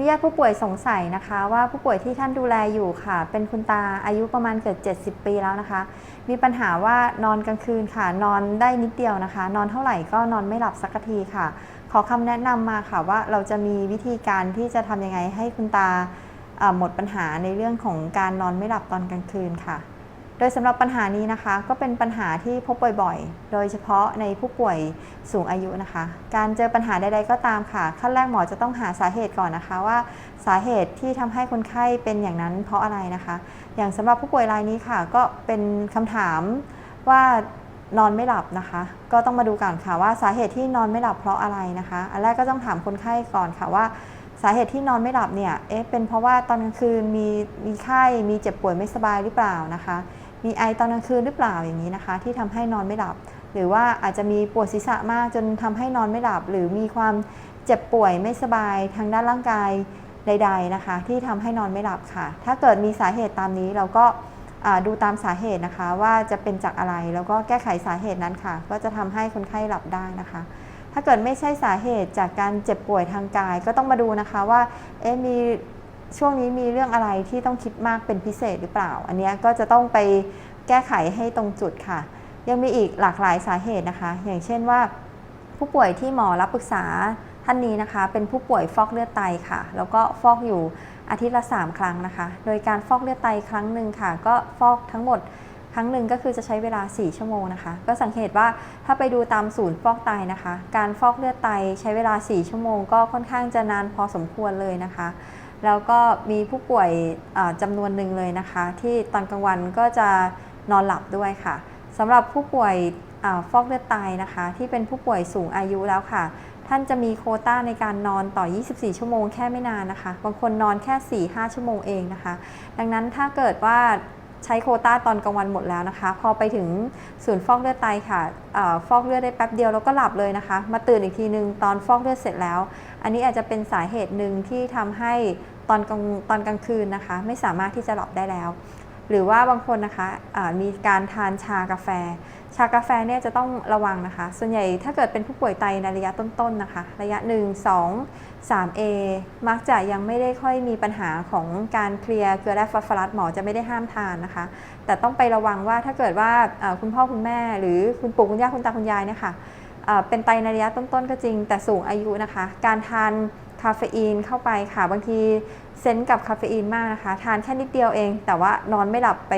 มีญาติผู้ป่วยสงสัยนะคะ ว่าผู้ป่วยที่ท่านดูแลอยู่ค่ะ เป็นคุณตาอายุประมาณเกือบ70 ปีแล้วนะคะ มีปัญหาว่านอนกลางคืนค่ะ นอนได้นิดเดียวนะคะ นอนเท่าไหร่ก็นอนไม่หลับสักทีค่ะ ขอคำแนะนำมาค่ะว่าเราจะมีวิธีการที่จะทำยังไงให้คุณตาหมดปัญหาในเรื่องของการนอนไม่หลับตอนกลางคืนค่ะ โดยสำหรับปัญหานี้นะคะก็เป็นปัญหาที่พบบ่อยๆ โดยเฉพาะในผู้ป่วยสูงอายุนะคะ การเจอปัญหาใดๆก็ตามค่ะ ขั้นแรกหมอจะต้องหาสาเหตุก่อนนะคะว่า สาเหตุที่ทำให้คนไข้เป็นอย่างนั้นเพราะอะไรนะคะ อย่างสำหรับผู้ป่วยรายนี้ค่ะ ก็เป็นคำถามว่านอนไม่หลับนะคะ ก็ต้องมาดูก่อนค่ะว่าสาเหตุที่นอนไม่หลับเพราะอะไรนะคะ อันแรกก็ต้องถามคนไข้ก่อนค่ะว่าสาเหตุที่นอนไม่หลับเนี่ย เอ๊ะ เป็นเพราะว่าตอนกลางคืนมีมีไข้ มีเจ็บป่วยไม่สบายหรือเปล่านะคะ มีไอตอนกลางคืนหรือเปล่าอย่างนี้นะคะ ที่ทำให้นอนไม่หลับ หรือว่าอาจจะมีปวดศีรษะมากจนทำให้นอนไม่หลับ หรือมีความเจ็บป่วยไม่สบายทางด้านร่างกายใด ๆนะคะ ที่ทำให้นอนไม่หลับค่ะ ถ้าเกิดมีสาเหตุตามนี้เราก็ดูตามสาเหตุนะคะ ว่าจะเป็นจากอะไรแล้วก็แก้ไขสาเหตุนั้นค่ะ ก็จะทำให้คนไข้หลับได้นะคะ ถ้าเกิดไม่ใช่สาเหตุจากการเจ็บป่วยทางกาย ก็ต้องมาดูนะคะว่าเอ๊มี ช่วงนี้มีเรื่องอะไรที่ต้องคิดมากเป็นพิเศษหรือเปล่า อันนี้ก็จะต้องไปแก้ไขให้ตรงจุดค่ะ ยังมีอีกหลากหลายสาเหตุนะคะ อย่างเช่นว่า ผู้ป่วยที่หมอรับปรึกษาท่านนี้นะคะ เป็นผู้ป่วยฟอกเลือดไตค่ะ แล้วก็ฟอกอยู่อาทิตย์ละ 3 ครั้งนะคะ โดยการฟอกเลือดไตครั้งหนึ่งค่ะ ก็ฟอกทั้งหมดครั้งหนึ่งก็คือจะใช้เวลา 4 ชั่วโมงนะคะ ก็สังเกตว่าถ้าไปดูตามศูนย์ฟอกไตนะคะ การฟอกเลือดไตใช้เวลา 4 ชั่วโมง ก็ค่อนข้างจะนานพอสมควรเลยนะคะ แล้วก็มีผู้ป่วยจำนวนหนึ่งเลยนะคะ ที่ตอนกลางวันก็จะนอนหลับด้วยค่ะสำหรับผู้ป่วยอฟอกเลือดตายนะคะ ที่เป็นผู้ป่วยสูงอายุแล้วค่ะ ท่านจะมีโคต้าในการนอนต่อ 24 ชั่วโมงแค่ไม่นานนะคะ บางคนนอนแค่ 4-5 ชั่วโมงเองนะคะ ดังนั้นถ้าเกิดว่า ใช้โคต้าตอนกลางวันหมดแล้วนะคะ พอไปถึงศูนย์ฟอกเลือดไตค่ะอฟอกเลือดได้แป๊บเดียวแล้วก็หลับเลยนะคะ มาตื่นอีกทีนึงตอนฟอกเลือดเสร็จแล้ว อันนี้อาจจะเป็นสาเหตุหนึ่งที่ทำให้ตอนกลางตอนกลางคืนนะคะ ไม่สามารถที่จะหลับได้แล้ว หรือว่าบางคนนะคะะมีการทานชากาแฟ ชากาแฟเนี่ยจะต้องระวังนะคะ ส่วนใหญ่ถ้าเกิดเป็นผู้ป่วยไตในระยะต้นๆนะคะ ระยะ 1 2 3A มักจะยังไม่ได้ค่อยมีปัญหาของการเคลียร์เกลือแร่ฟอสฟอรัสหมอจะไม่ได้ห้ามทานนะคะ แต่ต้องไประวังว่าถ้าเกิดว่าคุณพ่อคุณแม่ หรือคุณปู่คุณย่าคุณตาคุณยายเนี่ยค่ะเป็นไตในระยะต้นๆ ก็จริง แต่สูงอายุนะคะ การทานคาเฟอีนเข้าไปค่ะ บางทีเซนส์กับคาเฟอีนมากนะคะ ทานแค่นิดเดียวเอง แต่ว่านอนไม่หลับไป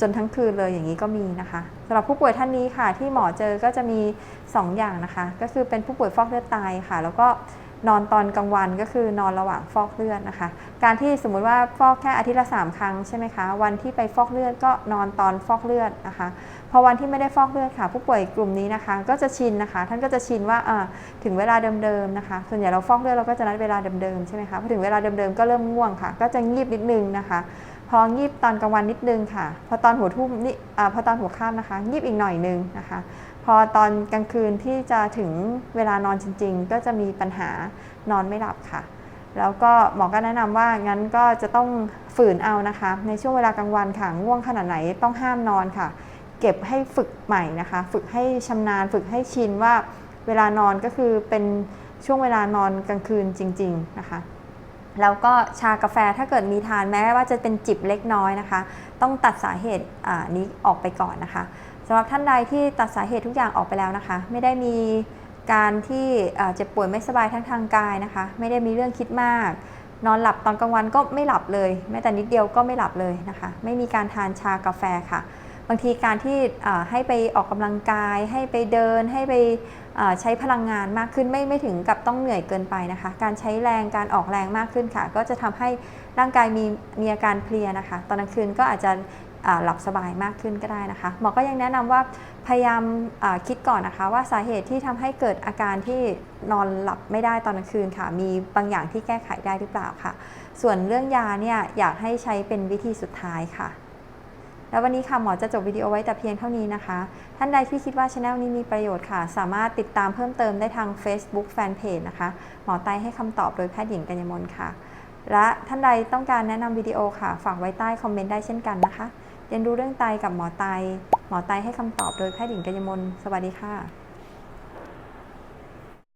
จนทั้งคืนเลยอย่างนี้ก็มีนะคะสำหรับผู้ป่วยท่านนี้ค่ะ ที่หมอเจอก็จะมี 2 อย่างนะคะ ก็คือเป็นผู้ป่วยฟอกเลือดตายค่ะ แล้วก็นอนตอนกลางวันก็คือนอนระหว่างฟอกเลือดนะคะ การที่สมมุติว่าฟอกแค่อาทิตย์ละ3ครั้งใช่ไหมคะ วันที่ไปฟอกเลือดก็นอนตอนฟอกเลือดนะคะ พอวันที่ไม่ได้ฟอกเลือดค่ะ ผู้ป่วยกลุ่มนี้นะคะ ก็จะชินนะคะ ท่านก็จะชินว่าถึงเวลาเดิมๆนะคะ ส่วนใหญ่เราฟอกเลือดเราก็จะนัดเวลาเดิมๆใช่ไหมคะ พอถึงเวลาเดิมๆก็เริ่มง่วงค่ะ ก็จะงีบนิดนึงนะคะ พองีบตอนกลางวันนิดนึงค่ะ พอตอนหัวทุ่มนี่อาพอตอนหัวค่ำนะคะ งีบอีกหน่อยนึงนะคะ พอตอนกลางคืนที่จะถึงเวลานอนจริง ๆ ก็จะมีปัญหานอนไม่หลับค่ะ แล้วก็หมอก็แนะนำว่างั้นก็จะต้องฝืนเอานะคะ ในช่วงเวลากลางวันค่ะง่วงขนาดไหนต้องห้ามนอนค่ะ เก็บให้ฝึกใหม่นะคะ ฝึกให้ชำนาญ ฝึกให้ชินว่าเวลานอนก็คือเป็นช่วงเวลานอนกลางคืนจริง ๆ นะคะ แล้วก็ชากาแฟถ้าเกิดมีทานแม้ว่าจะเป็นจิบเล็กน้อยนะคะ ต้องตัดสาเหตุอ่านี้ออกไปก่อนนะคะสำหรับท่านใดที่ตัดสาเหตุทุกอย่างออกไปแล้วนะคะ ไม่ได้มีการที่เจ็บป่วยไม่สบายทั้งทางกายนะคะ ไม่ได้มีเรื่องคิดมาก นอนหลับตอนกลางวันก็ไม่หลับเลยแม้แต่นิดเดียวก็ไม่หลับเลยนะคะ ไม่มีการทานชากาแฟค่ะ บางทีการที่ให้ไปออกกำลังกาย ให้ไปเดิน ให้ไปใช้พลังงานมากขึ้นไม่ไม่ถึงกับต้องเหนื่อยเกินไปนะคะ การใช้แรงการออกแรงมากขึ้นค่ะ ก็จะทำให้ร่างกายมีมีอาการเพลียนะคะ ตอนกลางคืนก็อาจจะหลับสบายมากขึ้นก็ได้นะคะหมอก็ยังแนะนำว่าพยายามคิดก่อนนะคะ ว่าสาเหตุที่ทำให้เกิดอาการที่นอนหลับไม่ได้ตอนกลางคืนค่ะ มีบางอย่างที่แก้ไขได้หรือเปล่าค่ะ ส่วนเรื่องยาเนี่ยอยากให้ใช้เป็นวิธีสุดท้ายค่ะ แล้ววันนี้ค่ะหมอจะจบวิดีโอไว้แต่เพียงเท่านี้นะคะ ท่านใดที่คิดว่าช anel นี้มีประโยชน์ค่ะ สามารถติดตามเพิ่มเติมได้ทาง Facebook Fanpage นะคะ หมอไตให้คำตอบโดยแพทย์หญิงกัญญมลค่ะ และท่านใดต้องการแนะนำวิดีโอค่ะ ฝากไว้ใต้คอมเมนต์ได้เช่นกันนะคะ เรียนรู้เรื่องไตกับหมอไต หมอไตให้คำตอบโดยแพทย์หญิงกัญญมล สวัสดีค่ะ